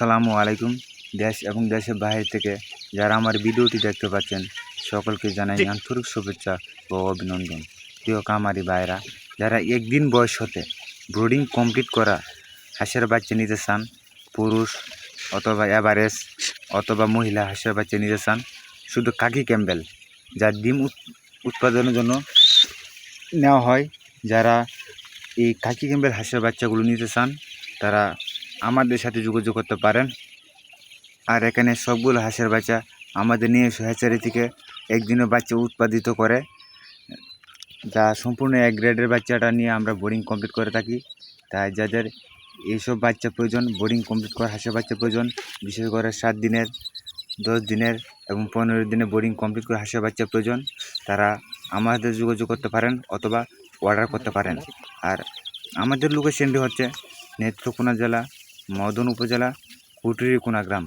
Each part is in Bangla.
আসসালামু আলাইকুম দেশ এবং দেশের বাইরে থেকে যারা আমার ভিডিওটি দেখতে পাচ্ছেন সকলকে জানাই আন্তরিক শুভেচ্ছা ও অভিনন্দন। প্রিয় কামারি ভাইরা যারা একদিন বয়স হতে ব্রোডিং কমপ্লিট করা হাঁসের বাচ্চা নিতে চান পুরুষ অথবা অ্যাভারেজ অথবা মহিলা হাঁসের বাচ্চা নিতে চান শুধু কাকি ক্যাম্বেল যার ডিম উৎপাদনের জন্য নেওয়া হয় যারা এই কাকি ক্যাম্বেল হাঁসের বাচ্চাগুলো নিতে চান তারা আমাদের সাথে যোগাযোগ করতে পারেন। আর এখানে সবগুলো হাঁসের বাচ্চা আমাদের নিয়ে হ্যাচারি থেকে একদিনে বাচ্চা উৎপাদিত করে। যা সম্পূর্ণ এক গ্রেডের বাচ্চাটা নিয়ে আমরা বোর্ডিং কমপ্লিট করে থাকি। তাই যাদের এইসব বাচ্চা প্রয়োজন বোর্ডিং কমপ্লিট করা হাঁসের বাচ্চা প্রয়োজন, বিশেষ করে সাত দিনের, দশ দিনের এবং পনেরো দিনের বোর্ডিং কমপ্লিট করে হাঁসের বাচ্চা প্রয়োজন, তারা আমাদের যোগাযোগ করতে পারেন অথবা অর্ডার করতে পারেন। আর আমাদের লোকেশনটি হচ্ছে নেত্রকোনা জেলা মদন উপজেলা কুটুরিকোনা গ্রাম।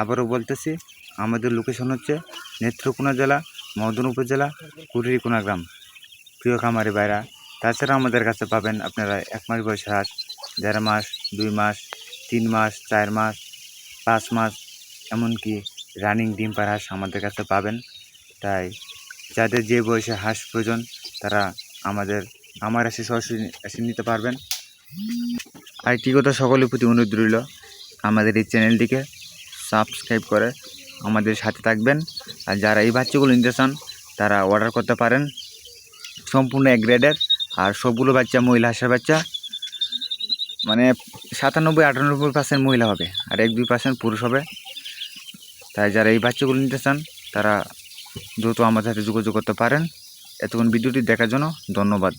আবারও বলতেছি, আমাদের লোকেশন হচ্ছে নেত্রকোনা জেলা, মদন উপজেলা কুটুরিকোনা গ্রাম। প্রিয় খামারি বাইরা তাছাড়া আমাদের কাছে পাবেন আপনারা এক মাস বয়সের হাঁস, দেড় মাস, দুই মাস, তিন মাস, চার মাস, পাঁচ মাস, এমনকি রানিং ডিম পার হাঁস আমাদের কাছে পাবেন। তাই যাদের যে বয়সে হাঁস প্রয়োজন, তারা আমাদের আমার এসে সরাসরি এসে নিতে পারবেন। আরেকটি কথা সকলের প্রতি অনুরোধ রইল, আমাদের এই চ্যানেলটিকে সাবস্ক্রাইব করে আমাদের সাথে থাকবেন। আর যারা এই বাচ্চাগুলো নিতে চান, তারা অর্ডার করতে পারেন। সম্পূর্ণ এক গ্রেডের, আর সবগুলো বাচ্চা মহিলা হাঁসের বাচ্চা মানে সাতানব্বই, আটানব্বই পার্সেন্ট মহিলা হবে, আর এক দুই পার্সেন্ট পুরুষ হবে। তাই যারা এই বাচ্চাগুলো নিতে চান, তারা দ্রুত আমাদের সাথে যোগাযোগ করতে পারেন। এতক্ষণ ভিডিওটি দেখার জন্য ধন্যবাদ।